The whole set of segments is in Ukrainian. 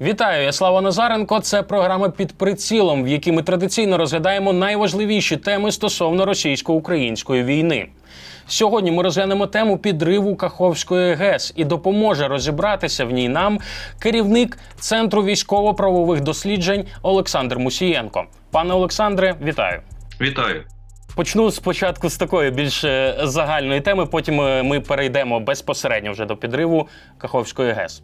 Вітаю, я Слава Назаренко. Це програма під прицілом, в якій ми традиційно розглядаємо найважливіші теми стосовно російсько-української війни. Сьогодні ми розглянемо тему підриву Каховської ГЕС і допоможе розібратися в ній нам керівник Центру військово-правових досліджень Олександр Мусієнко. Пане Олександре, вітаю. Вітаю. Почну спочатку з такої більш е, загальної теми, потім е, ми перейдемо безпосередньо вже до підриву Каховської ГЕС.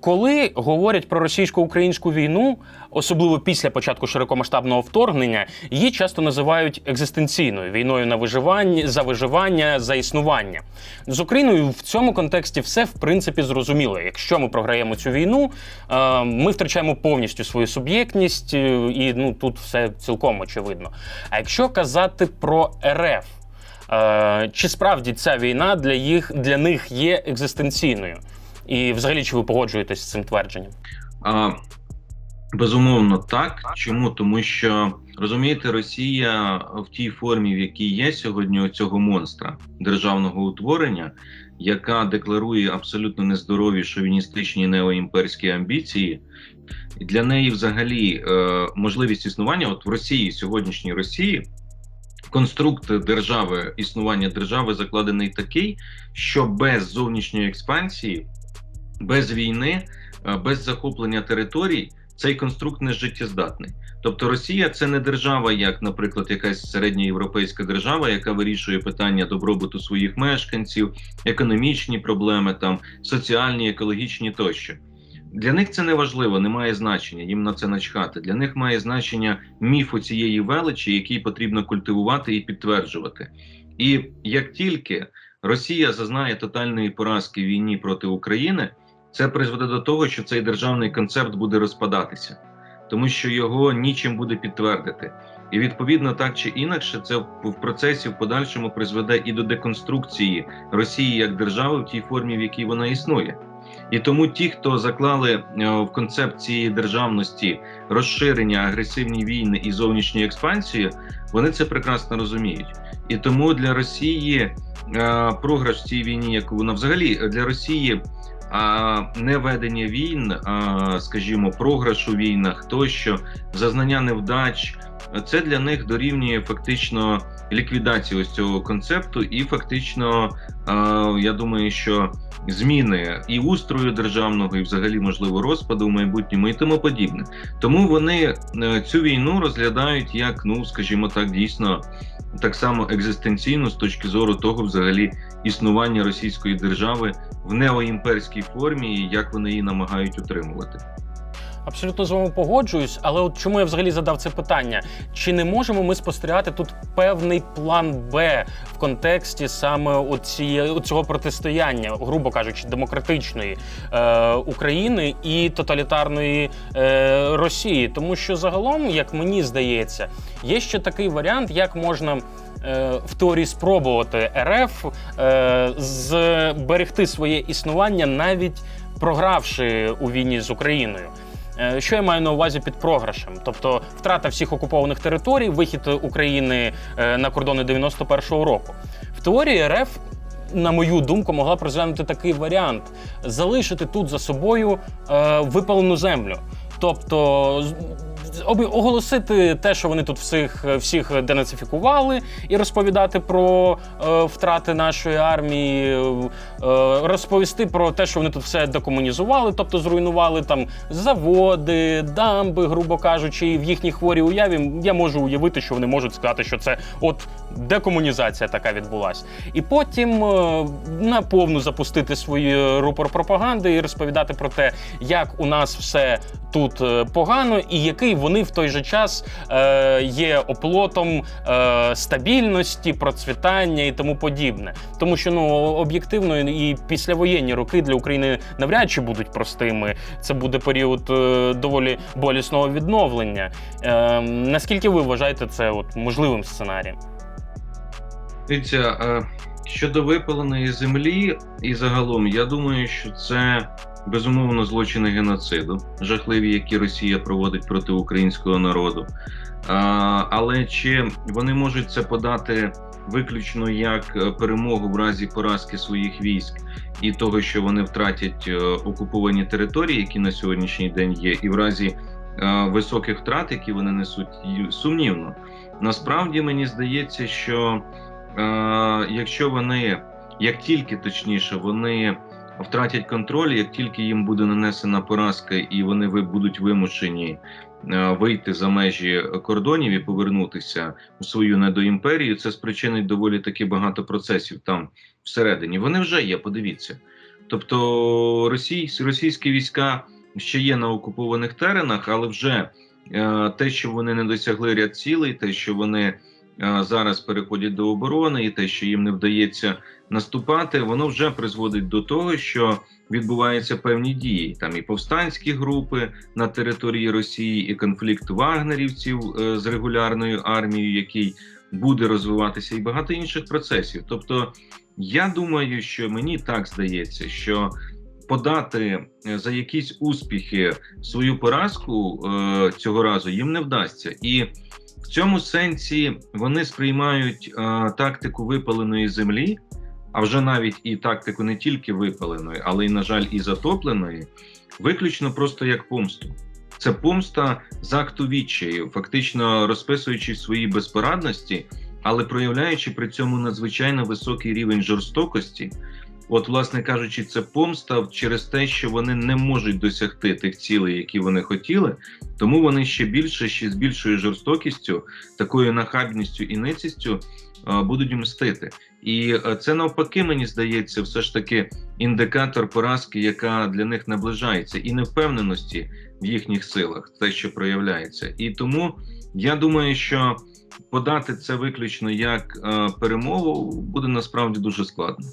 Коли говорять про російсько-українську війну, особливо після початку широкомасштабного вторгнення, її часто називають екзистенційною війною на виживання за виживання за існування. З Україною в цьому контексті все в принципі зрозуміло. Якщо ми програємо цю війну, е, ми втрачаємо повністю свою суб'єктність, е, і ну тут все цілком очевидно. А якщо казати про РФ, е, чи справді ця війна для їх для них є екзистенційною? І взагалі, чи ви погоджуєтесь з цим твердженням? А, безумовно, так. Чому? Тому що розумієте, Росія в тій формі, в якій є сьогодні цього монстра державного утворення, яка декларує абсолютно нездорові шовіністичні неоімперські амбіції, для неї взагалі е, можливість існування, от в Росії, сьогоднішній Росії. Конструкт держави, існування держави закладений такий, що без зовнішньої експансії, без війни, е, без захоплення територій цей конструкт не життєздатний. Тобто Росія це не держава, як, наприклад, якась середньоєвропейська держава, яка вирішує питання добробуту своїх мешканців, економічні проблеми, там соціальні, екологічні тощо. Для них це не важливо, не має значення, їм на це начхати. Для них має значення міфу цієї величі, який потрібно культивувати і підтверджувати. І як тільки Росія зазнає тотальної поразки в війні проти України, це призведе до того, що цей державний концепт буде розпадатися, тому що його нічим буде підтвердити. І відповідно, так чи інакше, це в процесі в подальшому призведе і до деконструкції Росії як держави в тій формі, в якій вона існує. І тому ті, хто заклали е, в концепції державності розширення, агресивні війни і зовнішню експансію, вони це прекрасно розуміють. І тому для Росії е, програш в цій війні, яку вона взагалі для Росії. А не ведення війн, скажімо, програш у війнах, тощо зазнання невдач, це для них дорівнює фактично ліквідації ось цього концепту, і фактично, я думаю, що зміни і устрою державного, і взагалі можливо розпаду в майбутньому, і тому подібне. Тому вони е, цю війну розглядають як, ну скажімо так, дійсно так само екзистенційно з точки зору того, взагалі, існування Російської держави в неоімперській формі, і як вони її намагають утримувати. Абсолютно з вами погоджуюсь, але от чому я взагалі задав це питання? Чи не можемо ми спостерігати тут певний план Б в контексті саме оцієї цього протистояння, грубо кажучи, демократичної е, України і тоталітарної е, Росії? Тому що загалом, як мені здається, є ще такий варіант, як можна. е, В теорії спробувати РФ е, зберегти своє існування, навіть програвши у війні з Україною. Е, Що я маю на увазі під програшем? Тобто втрата всіх окупованих територій, вихід України е, на кордони 91-го року. В теорії РФ, на мою думку, могла б розглянути такий варіант: залишити тут за собою е, випалену землю. Тобто оголосити те, що вони тут всіх, всіх денацифікували, і розповідати про е, втрати нашої армії, е, розповісти про те, що вони тут все декомунізували, тобто зруйнували там заводи, дамби, грубо кажучи, і в їхній хворій уяві я можу уявити, що вони можуть сказати, що це от декомунізація така відбулася. І потім е, наповну запустити свій рупор пропаганди і розповідати про те, як у нас все тут е, погано, і який вони в той же час е, є оплотом стабільності, процвітання і тому подібне. Тому що ну об'єктивно і післявоєнні роки для України навряд чи будуть простими. Це буде період доволі болісного відновлення. Е, наскільки ви вважаєте це от можливим сценарієм? Дивіться, е, щодо випаленої землі, і загалом, я думаю, що це безумовно злочини геноциду, жахливі, які Росія проводить проти українського народу. Але чи вони можуть це подати виключно як е, перемогу в разі поразки своїх військ і того, що вони втратять е, окуповані території, які на сьогоднішній день є, і в разі високих втрат, які вони несуть, сумнівно. Насправді мені здається, що якщо вони, як тільки точніше, вони втратять контроль, як тільки їм буде нанесена поразка, і вони будуть вимушені е, вийти за межі кордонів і повернутися у свою недоімперію, це спричинить доволі таки багато процесів там всередині. Вони вже є, подивіться. Тобто росій, російські війська ще є на окупованих теренах, але вже е, те, що вони не досягли ряд цілей, те, що вони е, зараз переходять до оборони, і те, що їм не вдається наступати, воно вже призводить до того, що відбуваються певні дії. Там і повстанські групи на території Росії, і конфлікт вагнерівців е, з регулярною армією, який буде розвиватися, і багато інших процесів. Тобто, я думаю, що мені так здається, що подати е, за якісь успіхи свою поразку е, цього разу їм не вдасться, і в цьому сенсі вони сприймають е, тактику випаленої землі, а вже навіть і тактику не тільки випаленої, але й, на жаль, і затопленої, виключно просто як помсту. Це помста з акту відчаю, фактично розписуючи свої безпорадності, але проявляючи при цьому надзвичайно високий рівень жорстокості. От, власне кажучи, це помста через те, що вони не можуть досягти тих цілей, які вони хотіли, тому вони ще більше, ще з більшою жорстокістю, такою нахабністю і ницістю е, будуть мстити. І е, це навпаки, мені здається, все ж таки індикатор поразки, яка для них наближається, і невпевненості в їхніх силах, те, що проявляється. І тому я думаю, що подати це виключно як е, перемогу буде насправді дуже складно.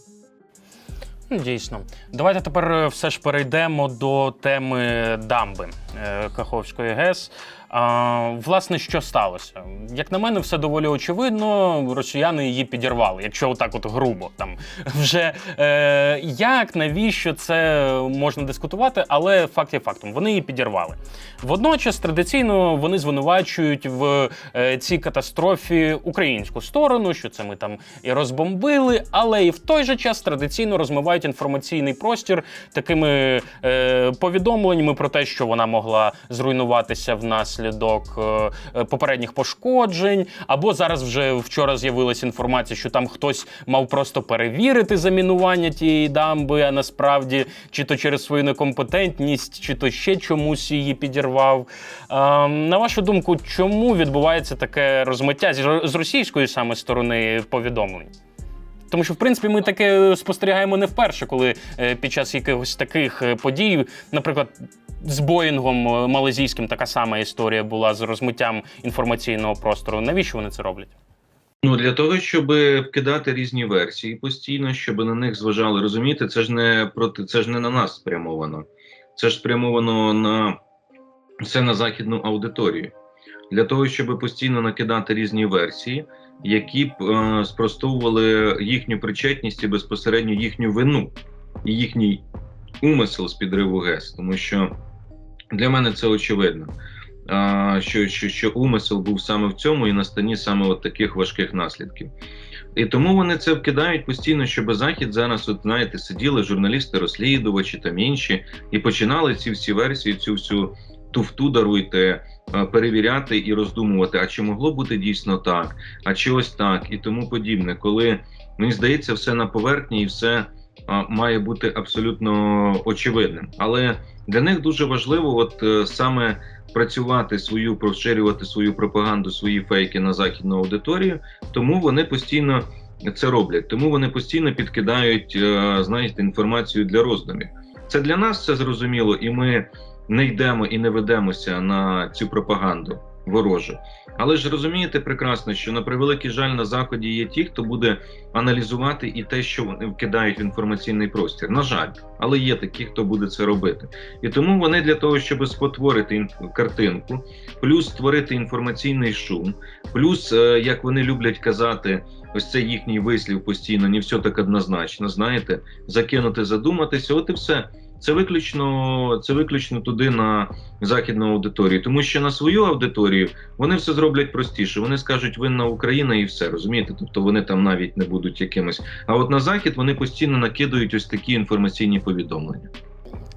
Ну, Дійсно, давайте тепер е, все ж перейдемо до теми дамби е, Каховської ГЕС. А, власне, що сталося? Як на мене, все доволі очевидно. Росіяни її підірвали, якщо отак, от грубо там вже е, як навіщо це можна дискутувати, але факт є фактом. Вони її підірвали. Водночас традиційно вони звинувачують в е, цій катастрофі українську сторону, що це ми там і розбомбили, але і в той же час традиційно розмивають інформаційний простір такими е, повідомленнями про те, що вона могла зруйнуватися внаслідок е, е, попередніх пошкоджень. Або зараз вже вчора з'явилася інформація, що там хтось мав просто перевірити замінування тієї дамби, а насправді чи то через свою некомпетентність, чи то ще чомусь її підірвав. Е, на вашу думку, чому відбувається таке розмиття з російської саме сторони повідомлень? Тому що, в принципі, ми таке спостерігаємо не вперше, коли е, під час якихось таких е, подій, наприклад, з Боїнгом е, малазійським така сама історія була з розмиттям інформаційного простору. Навіщо вони це роблять? Ну для того, щоб вкидати різні версії постійно, щоб на них зважали. Розумієте, це ж не проти, це ж не на нас спрямовано. Це ж спрямовано на все на західну аудиторію. Для того, щоб постійно накидати різні версії, які б е, спростовували їхню причетність і безпосередньо їхню вину і їхній умисел з підриву ГЕС, тому що для мене це очевидно. а, Що, що, що умисел був саме в цьому і на стані саме от таких важких наслідків. І тому вони це вкидають постійно, щоб захід зараз, от знаєте, сиділи журналісти-розслідувачі там інші, і починали ці всі версії, цю всю туфту даруйте, е, перевіряти і роздумувати, а чи могло бути дійсно так, а чи ось так, і тому подібне. Коли мені здається, все на поверхні і все має бути абсолютно очевидним. Але для них дуже важливо, от е, саме працювати свою, поширювати свою пропаганду, свої фейки на західну аудиторію, тому вони постійно це роблять. Тому вони постійно підкидають, е, знаєте, інформацію для роздумів. Це для нас це зрозуміло, і ми не йдемо і не ведемося на цю пропаганду ворожу. Але ж розумієте прекрасно, що на превеликий жаль на заході є ті, хто буде аналізувати і те, що вони вкидають в інформаційний простір. На жаль, але є такі, хто буде це робити. І тому вони для того, щоб спотворити картинку, плюс створити інформаційний шум, плюс, е, як вони люблять казати, ось це їхній вислів постійно, не все так однозначно. Знаєте, закинути, задуматися, от і все. Це виключно це виключно туди на західну аудиторію, тому що на свою аудиторію вони все зроблять простіше. Вони скажуть винна Україна і все розумієте. Тобто вони там навіть не будуть якимось. А от на захід вони постійно накидують ось такі інформаційні повідомлення.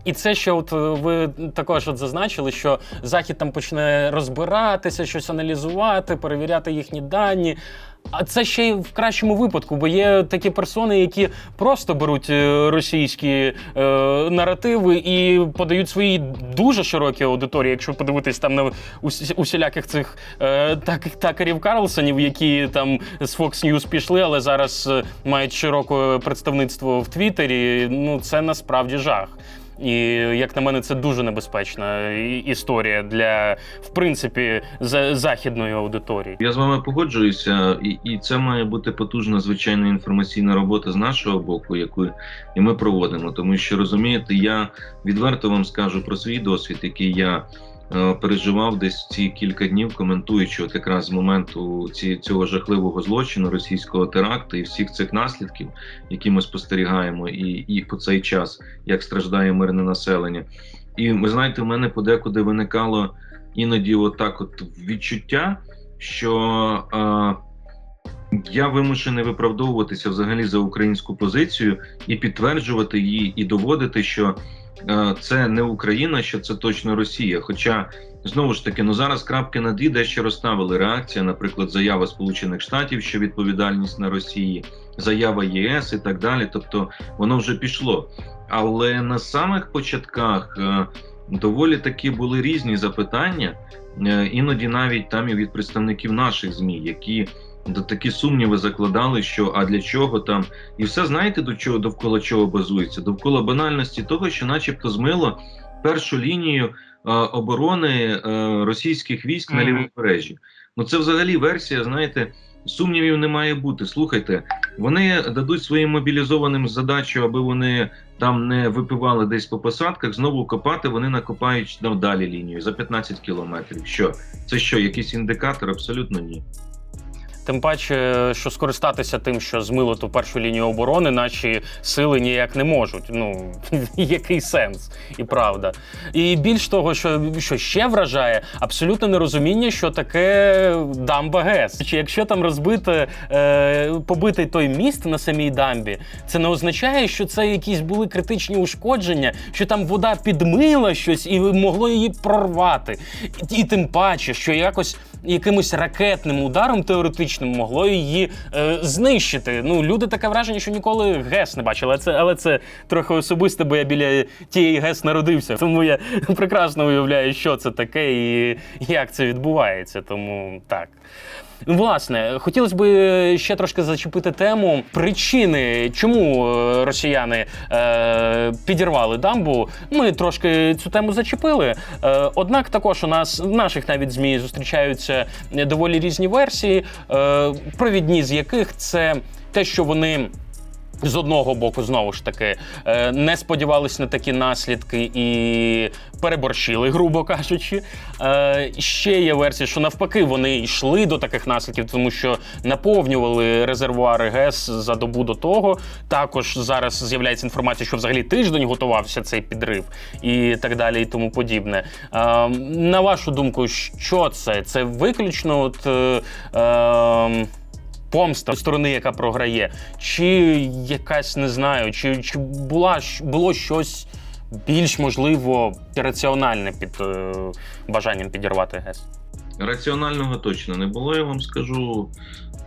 І це ще, от е, ви також от зазначили, що захід там почне розбиратися, щось аналізувати, перевіряти їхні дані. А це ще й в кращому випадку, бо є такі персони, які просто беруть е, російські е, наративи і подають свої дуже широкі аудиторії. Якщо подивитись там на усі- усіляких цих е, так, такерів Карлсонів, які там з Fox News пішли, але зараз е, мають широке представництво в Твіттері. Ну це насправді жах. І як на мене, це дуже небезпечна історія для в принципі за- західної аудиторії. Я з вами погоджуюся, і, і це має бути потужна звичайна інформаційна робота з нашого боку, яку і ми проводимо. Тому що розумієте, я відверто вам скажу про свій досвід, який я переживав десь ці кілька днів, коментуючи от якраз з моменту ці, цього жахливого злочину російського теракту і всіх цих наслідків, які ми спостерігаємо, і, і по цей час як страждає мирне населення. І ви знаєте, в мене подекуди виникало іноді, отак, от відчуття, що е, я вимушений виправдовуватися взагалі за українську позицію і підтверджувати її, і доводити, що е, це не Україна, що це точно Росія. Хоча знову ж таки, ну зараз крапки над «і» дещо розставили реакція, наприклад, заява Сполучених Штатів, що відповідальність на Росії, заява ЄС і так далі. Тобто воно вже пішло. Але на самих початках е, доволі таки були різні запитання, е, іноді навіть там і від представників наших змі, які до такі сумніви закладали, що а для чого там, і все знаєте до чого довкола чого базується? Довкола банальності того, що, начебто, змило першу лінію е, оборони е, російських військ на Мгм. лівобережжі. Ну це взагалі версія, знаєте. Сумнівів не має бути. Слухайте, вони дадуть своїм мобілізованим задачу, аби вони там не випивали десь по посадках, знову копати, вони накопають там далі лінію за 15 кілометрів. Що це що, якийсь індикатор? Абсолютно ні. Тим паче, що скористатися тим, що змило ту першу лінію оборони, наші сили ніяк не можуть. Ну який сенс і правда. І більш того, що, що ще вражає, абсолютно нерозуміння, що таке дамба ГЕС. Чи якщо там розбити е, побитий той міст на самій дамбі, це не означає, що це якісь були критичні ушкодження, що там вода підмила щось і могло її прорвати. І, і тим паче, що якось якимось ракетним ударом теоретичним могло її е, знищити. Ну, люди таке враження, що ніколи ГЕС не бачили. Але це, але це трохи особисте, бо я біля тієї ГЕС народився. Тому я прекрасно уявляю, що це таке і як це відбувається. Тому так. Власне, хотілося б ще трошки зачепити тему причини, чому е, росіяни е, підірвали дамбу. Ми трошки цю тему зачепили. Е, однак також у нас в наших навіть змі зустрічаються доволі різні версії, е, провідні з яких це те, що вони. З одного боку, знову ж таки, е, не сподівались на такі наслідки і переборщили, грубо кажучи. Е, Ще є версія, що навпаки вони йшли до таких наслідків, тому що наповнювали резервуари ГЕС за добу до того. Також зараз з'являється інформація, що взагалі тиждень готувався цей підрив і так далі, і тому подібне. Е, На вашу думку, що це? Це виключно от. е, е, помста сторони, яка програє, чи якась не знаю, чи, чи була було щось більш можливо раціональне під е, бажанням підірвати ГЕС? Раціонального точно не було, я вам скажу.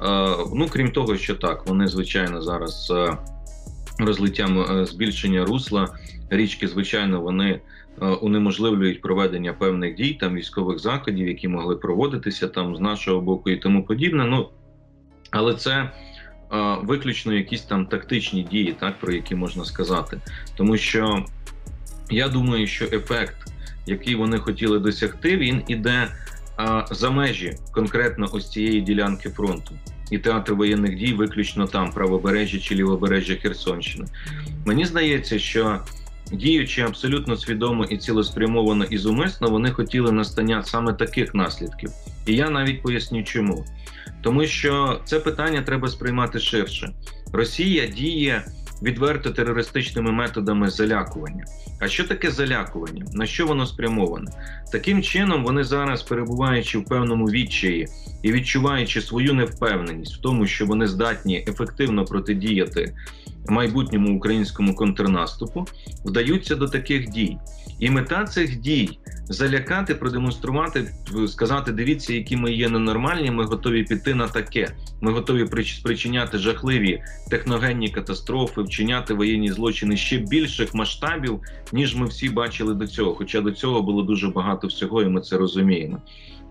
Е, ну, крім того, що так, вони, звичайно, зараз е, розлиттям е, збільшення русла річки, звичайно, вони е, унеможливлюють проведення певних дій, там військових заходів, які могли проводитися там з нашого боку і тому подібне. Ну, але це е, виключно якісь там тактичні дії, так, про які можна сказати. Тому що я думаю, що ефект, який вони хотіли досягти, він іде а, за межі конкретно ось цієї ділянки фронту. І театр воєнних дій виключно там, правобережжя чи лівобережжя Херсонщини. Мені здається, що діючи абсолютно свідомо і цілеспрямовано і зумисно, вони хотіли настання саме таких наслідків. І я навіть поясню, чому. Тому що це питання треба сприймати ширше. Росія діє відверто терористичними методами залякування. А що таке залякування? На що воно спрямоване? Таким чином, вони зараз, перебуваючи в певному відчаї і відчуваючи свою невпевненість в тому, що вони здатні ефективно протидіяти майбутньому українському контрнаступу, вдаються до таких дій. І мета цих дій залякати, продемонструвати, сказати: дивіться, які ми є ненормальні. Ми готові піти на таке. Ми готові спричиняти жахливі техногенні катастрофи, вчиняти воєнні злочини ще більших масштабів, ніж ми всі бачили до цього. Хоча до цього було дуже багато всього, і ми це розуміємо.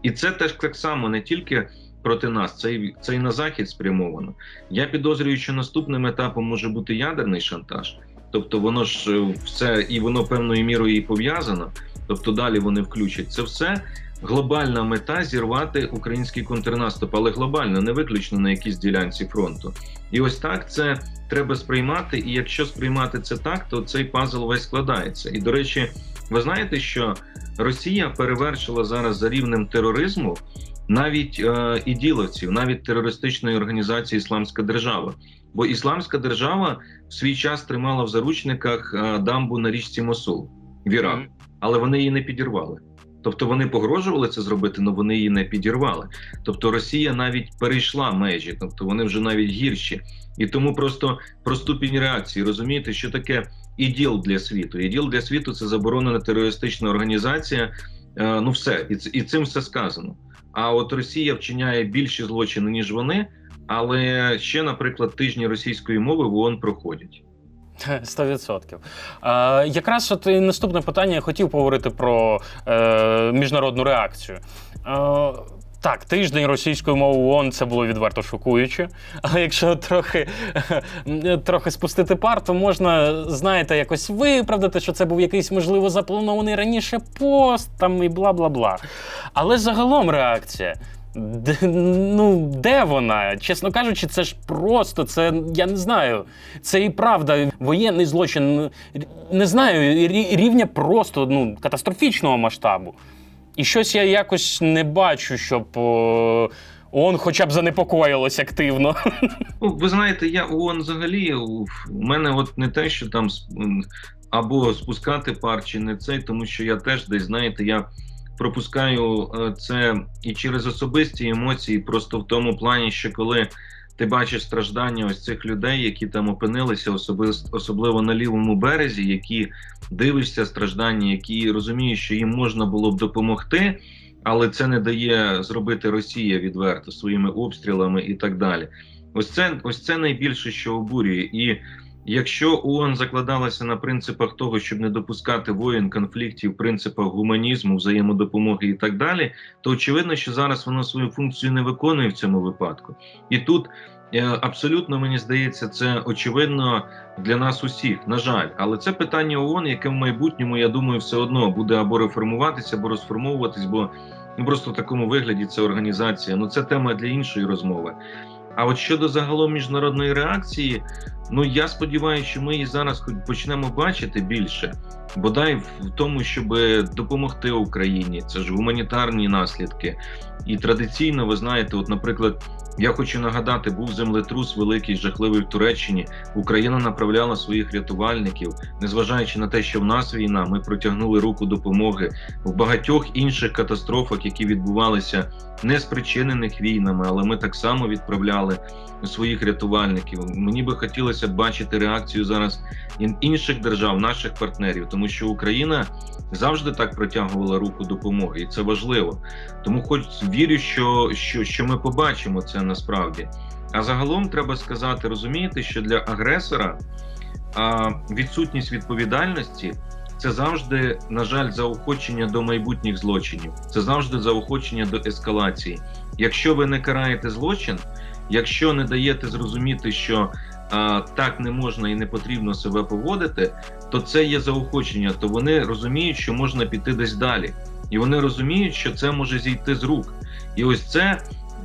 І це теж так само не тільки проти нас, це й це й на захід спрямовано. Я підозрюю, що наступним етапом може бути ядерний шантаж. Тобто воно ж е, все і воно певною мірою і пов'язано. Тобто далі вони включать це все. Глобальна мета зірвати український контрнаступ, але глобально, не виключно на якійсь ділянці фронту. І ось так це треба сприймати. І якщо сприймати це так, то цей пазл весь складається. І до речі, ви знаєте, що Росія перевершила зараз за рівнем тероризму навіть е, іділовців, навіть терористичної організації Ісламська держава. Бо Ісламська держава в свій час тримала в заручниках е, дамбу на річці Мосул в Ірак, Мгм. але вони її не підірвали. Тобто вони погрожували це зробити, але вони її не підірвали. Тобто Росія навіть перейшла межі, тобто вони вже навіть гірші. І тому просто про ступінь реакції розумієте, що таке іділ для світу. Іділ для світу це заборонена терористична організація. Е, ну все, і, і цим все сказано. А от Росія вчиняє більші злочини ніж вони, але ще, наприклад, тижні російської мови в ООН проходять. 100%. Е, якраз от і наступне питання я хотів поговорити про е, міжнародну реакцію. Е, так, тиждень російської мови ООН це було відверто шокуюче. Але якщо трохи, трохи спустити пар, то можна, знаєте, якось виправдати, що це був якийсь, можливо, запланований раніше пост там і бла бла бла. Але загалом реакція. Де, ну, де вона? Чесно кажучи, це ж просто, це я не знаю. Це і правда воєнний злочин. Не знаю, рівня просто ну, катастрофічного масштабу. І щось я якось не бачу, щоб ООН хоча б занепокоїлось активно. Ну, ви знаєте, я ООН взагалі у мене от не те, що там або спускати пар, чи не цей, тому що я теж десь знаєте, я пропускаю е, це і через особисті емоції, просто в тому плані, що коли ти бачиш страждання ось цих людей, які там опинилися, особис- особливо на лівому березі, які дивишся страждання, які розумієш, що їм можна було б допомогти. Але це не дає зробити Росія відверто своїми обстрілами і так далі. Ось це ось це найбільше, що обурює. І якщо ООН закладалася на принципах того, щоб не допускати воєн, конфліктів, принципах гуманізму, взаємодопомоги і так далі, то очевидно, що зараз воно свою функцію не виконує в цьому випадку. І тут е, абсолютно мені здається, це очевидно для нас усіх. На жаль, але це питання ООН, яке в майбутньому, я думаю, все одно буде або реформуватися, або розформовуватись, бо ну просто в такому вигляді це організація. Ну це тема для іншої розмови. А от щодо загалом міжнародної реакції, ну я сподіваюся, що ми її зараз почнемо бачити більше, бодай в тому, щоб допомогти Україні. Це ж гуманітарні наслідки. І традиційно, ви знаєте, от, наприклад, я хочу нагадати, був землетрус великий, жахливий в Туреччині. Україна направляла своїх рятувальників, незважаючи на те, що в нас війна, ми протягнули руку допомоги в багатьох інших катастрофах, які відбувалися не спричинених війнами, але ми так само відправляли своїх рятувальників. Мені би хотілося бачити реакцію зараз інших держав, наших партнерів, тому що Україна завжди так протягувала руку допомоги, і це важливо. Тому, хоч вірю, що, що, що ми побачимо це насправді. А загалом треба сказати, розумієте, що для агресора а, відсутність відповідальності це завжди, на жаль, заохочення до майбутніх злочинів. Це завжди заохочення до ескалації. Якщо ви не караєте злочин, якщо не даєте зрозуміти, що а, так не можна і не потрібно себе поводити, то це є заохочення. То вони розуміють, що можна піти десь далі, і вони розуміють, що це може зійти з рук. І ось це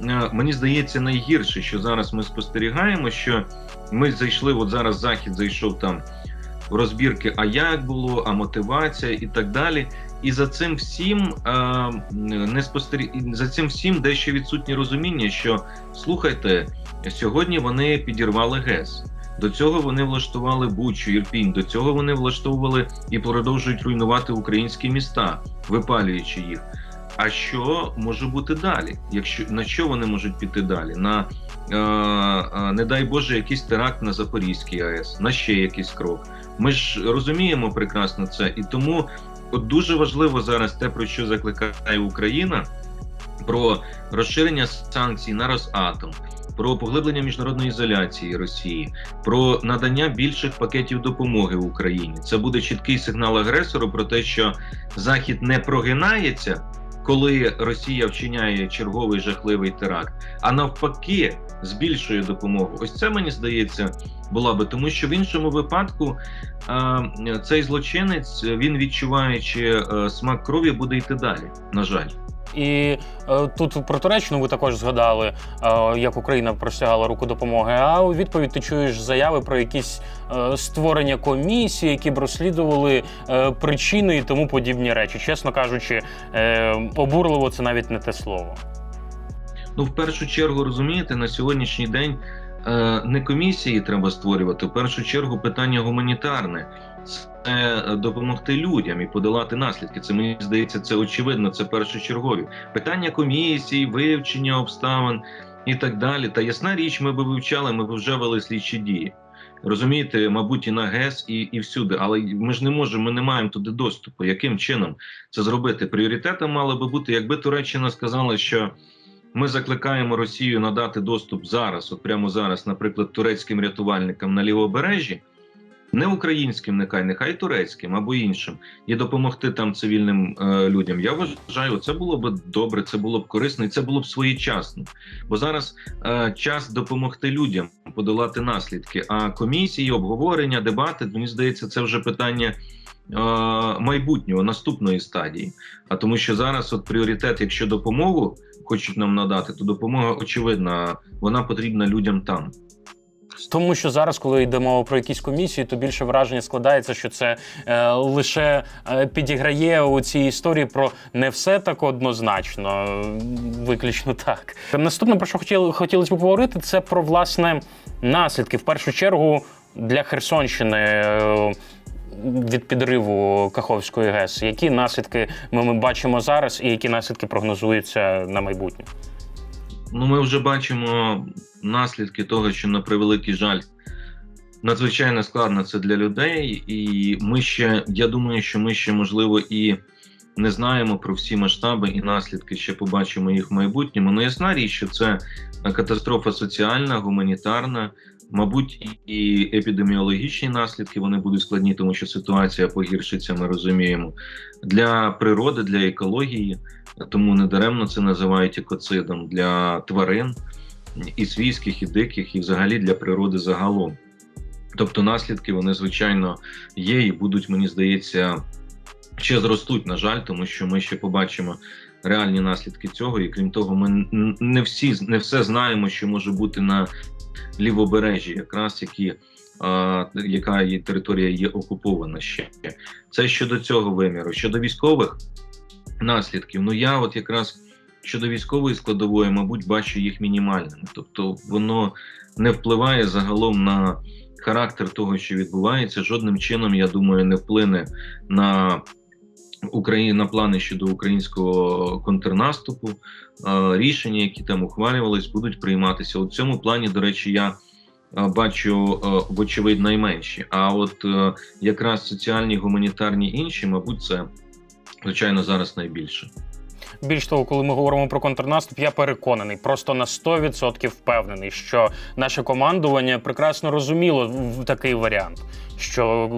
е, мені здається найгірше, що зараз ми спостерігаємо, що ми зайшли, от зараз захід зайшов там в розбірки, а як було, а мотивація і так далі. І за цим всім е, не спостері... за цим всім дещо відсутнє розуміння, що слухайте, сьогодні вони підірвали ГЕС. До цього вони влаштували Бучу, Ірпінь. До цього вони влаштовували і продовжують руйнувати українські міста, випалюючи їх. А що може бути далі? Якщо на що вони можуть піти далі? На е, е, не дай Боже, якийсь теракт на Запорізькій АЕС, на ще якийсь крок. Ми ж розуміємо прекрасно це, і тому от дуже важливо зараз те, про що закликає Україна, про розширення санкцій на Росатом, про поглиблення міжнародної ізоляції Росії, про надання більших пакетів допомоги Україні. Це буде чіткий сигнал агресору про те, що Захід не прогинається, коли Росія вчиняє черговий жахливий теракт, а навпаки збільшує допомогу. Ось це мені здається була би, тому що в іншому випадку цей злочинець він відчуваючи е, смак крові, буде йти далі. На жаль. І е, тут про Туреччину ви також згадали, е, як Україна простягала руку допомоги. А у відповідь ти чуєш заяви про якісь е, створення комісії, які б розслідували е, причини і тому подібні речі. Чесно кажучи, е, обурливо це навіть не те слово. Ну, в першу чергу, розумієте, на сьогоднішній день е, не комісії треба створювати. В першу чергу питання гуманітарне. Це е, допомогти людям і подолати наслідки. Це мені здається, це очевидно. Це першочергові питання комісії, вивчення обставин і так далі. Та ясна річ, ми би вивчали, ми б вже вели слідчі дії. Розумієте, мабуть, і на ГЕС, і, і всюди, але ми ж не можемо, ми не маємо туди доступу. Яким чином це зробити? Пріоритетом мало би бути, якби Туреччина сказала, що ми закликаємо Росію надати доступ зараз, от прямо зараз, наприклад, турецьким рятувальникам на лівобережжі, не українським, нехай, нехай турецьким або іншим, і допомогти там цивільним е, людям. Я вважаю, це було б добре, це було б корисно і це було б своєчасно. Бо зараз е, час допомогти людям подолати наслідки. А комісії, обговорення, дебати, мені здається, це вже питання. е, Майбутнього наступної стадії, а тому, що зараз от пріоритет, якщо допомогу хочуть нам надати, то допомога очевидна, вона потрібна людям там. Тому що зараз, коли йде мова про якісь комісії, то більше враження складається, що це е, лише е, підіграє у цій історії про не все так однозначно, е, виключно так. Наступне, про що хотіли, хотілося б поговорити, це про власне наслідки. В першу чергу для Херсонщини. Від підриву Каховської ГЕС, які наслідки ми, ми бачимо зараз, і які наслідки прогнозуються на майбутнє? Ну, ми вже бачимо наслідки того, що на превеликий жаль надзвичайно складно це для людей, і ми ще, я думаю, що ми ще можливо і не знаємо про всі масштаби і наслідки, ще побачимо їх в майбутньому. Ну, ясна річ, що це катастрофа соціальна, гуманітарна. Мабуть, і епідеміологічні наслідки вони будуть складні, тому що ситуація погіршиться. Ми розуміємо для природи, для екології, тому недаремно це називають екоцидом для тварин і свійських, і диких, і взагалі для природи загалом. Тобто наслідки вони звичайно є і будуть, мені здається, ще зростуть, на жаль, тому що ми ще побачимо реальні наслідки цього. І крім того, ми не всі не все знаємо, що може бути на лівобережжі, якраз які. Яка її територія є окупована ще це щодо цього виміру. Щодо військових наслідків, ну я от якраз щодо військової складової, мабуть, бачу їх мінімальними, тобто воно не впливає загалом на характер того, що відбувається. Жодним чином, я думаю, не вплине на Україні на плани щодо українського контрнаступу. Рішення, які там ухвалювались, будуть прийматися. У цьому плані, до речі, я. Бачу, вочевидь, найменші. А от е, якраз соціальні, гуманітарні інші, мабуть, це звичайно зараз найбільше. Більш того, коли ми говоримо про контрнаступ, я переконаний, просто на 100% впевнений, що наше командування прекрасно розуміло такий варіант, що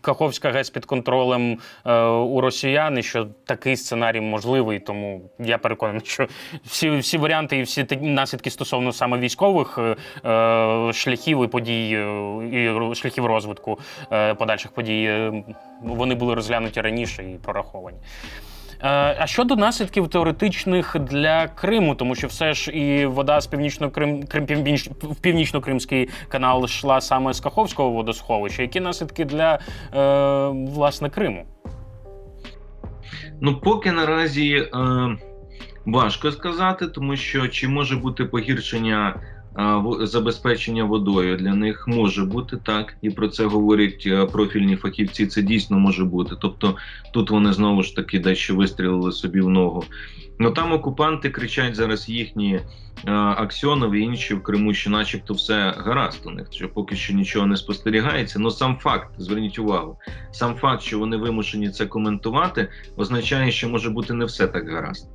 Каховська ГЕС під контролем е, у росіян, і що такий сценарій можливий. Тому я переконаний, що всі всі варіанти і всі наслідки стосовно саме військових е, шляхів і подій е, і шляхів розвитку е, подальших подій, е, вони були розглянуті раніше і прораховані. Е, А щодо наслідків теоретичних для Криму, тому що все ж і вода з північно Крим, північ, північно-кримський канал йшла саме з Каховського водосховища. Які наслідки для е, власне Криму? Ну, поки наразі е, важко сказати, тому що чи може бути погіршення забезпечення водою для них може бути так, і про це говорять е, профільні фахівці. Це дійсно може бути. Тобто тут вони знову ж таки дещо вистрілили собі в ногу. Ну там окупанти кричать зараз їхні е, Аксьонови інші в Криму, що начебто все гаразд у них, що поки що нічого не спостерігається. Ну сам факт, зверніть увагу, сам факт, що вони вимушені це коментувати, означає, що може бути не все так гаразд.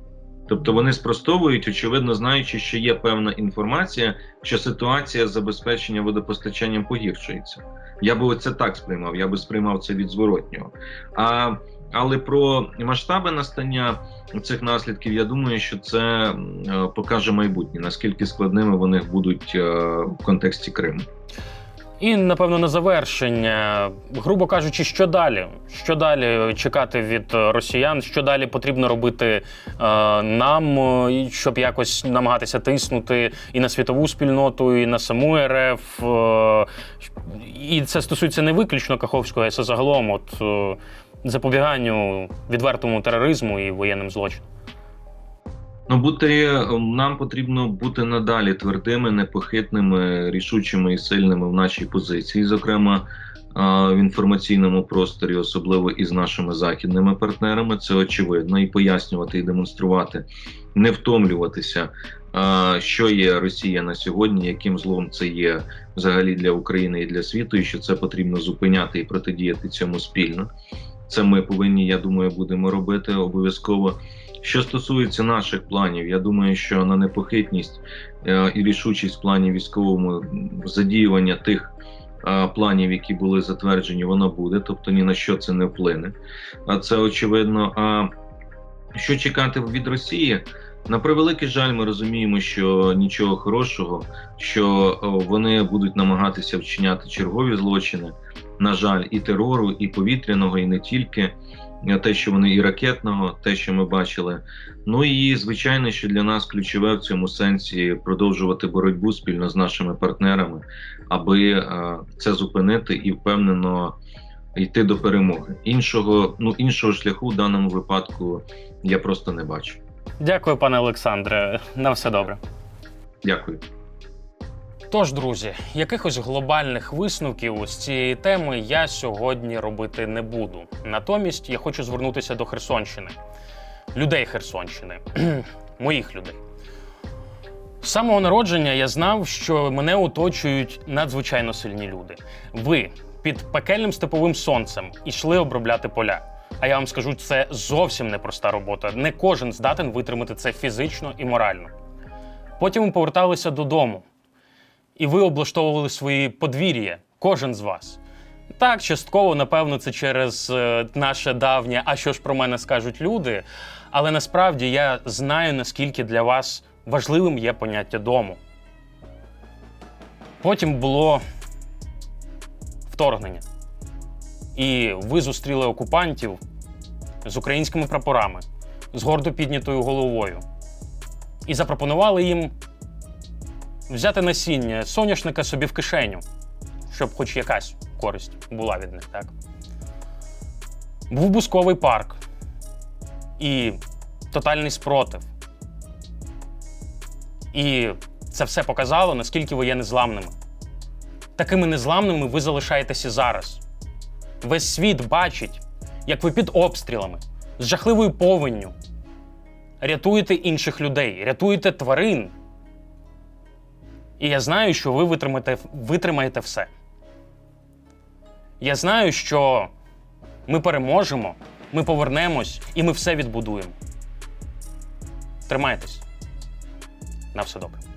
Тобто вони спростовують, очевидно, знаючи, що є певна інформація, що ситуація з забезпеченням водопостачанням погіршується. Я би це так сприймав, я би сприймав це від зворотнього. А, але про масштаби настання цих наслідків, я думаю, що це е, покаже майбутнє, наскільки складними вони будуть е, в контексті Криму. І напевно на завершення, грубо кажучи, що далі? Що далі чекати від росіян? Що далі потрібно робити е, нам, е, щоб якось намагатися тиснути і на світову спільноту, і на саму РФ? Е, і це стосується не виключно Каховського а загалом, от запобіганню відвертому тероризму і воєнним злочинам. Ну, бути е, нам потрібно бути надалі твердими, непохитними, рішучими і сильними в нашій позиції, зокрема в інформаційному просторі, особливо із нашими західними партнерами. Це очевидно, і пояснювати і демонструвати, не втомлюватися, що є Росія на сьогодні, яким злом це є взагалі для України і для світу, і що це потрібно зупиняти і протидіяти цьому спільно. Це ми повинні, я думаю, будемо робити обов'язково. Що стосується наших планів, я думаю, що на непохитність е, і рішучість в плані військовому задіювання тих е, планів, які були затверджені, воно буде, тобто ні на що це не вплине. А це очевидно. А що чекати від Росії? На превеликий жаль, ми розуміємо, що нічого хорошого, що вони будуть намагатися вчиняти чергові злочини. На жаль, і терору, і повітряного, і не тільки Е, те, що вони і ракетного, те, що ми бачили. Ну і звичайно, що для нас ключове в цьому сенсі продовжувати боротьбу спільно з нашими партнерами, аби е, це зупинити і впевнено йти до перемоги. Іншого, ну іншого шляху в даному випадку я просто не бачу. Дякую, пане Олександре. На все добре. Дякую. Тож, друзі, якихось глобальних висновків з цієї теми я сьогодні робити не буду. Натомість я хочу звернутися до Херсонщини, людей Херсонщини, моїх людей. З самого народження я знав, що мене оточують надзвичайно сильні люди. Ви під пекельним степовим сонцем ішли обробляти поля. А я вам скажу, це зовсім непроста робота. Не кожен здатен витримати це фізично і морально. Потім ми поверталися додому і ви облаштовували свої подвір'я, кожен з вас. Так, частково, напевно, це через е, наше давнє, а що ж про мене скажуть люди. Але насправді я знаю, наскільки для вас важливим є поняття дому. Потім було вторгнення. І ви зустріли окупантів з українськими прапорами, з гордо піднятою головою. І запропонували їм взяти насіння соняшника собі в кишеню, щоб хоч якась користь була від них, так? Був бусковий парк і тотальний спротив. І це все показало, наскільки ви є незламними. Такими незламними ви залишаєтеся зараз. Весь світ бачить, як ви під обстрілами, з жахливою повенню рятуєте інших людей, рятуєте тварин. І я знаю, що ви витримаєте, витримаєте все. Я знаю, що ми переможемо, ми повернемось і ми все відбудуємо. Тримайтесь. На все добре.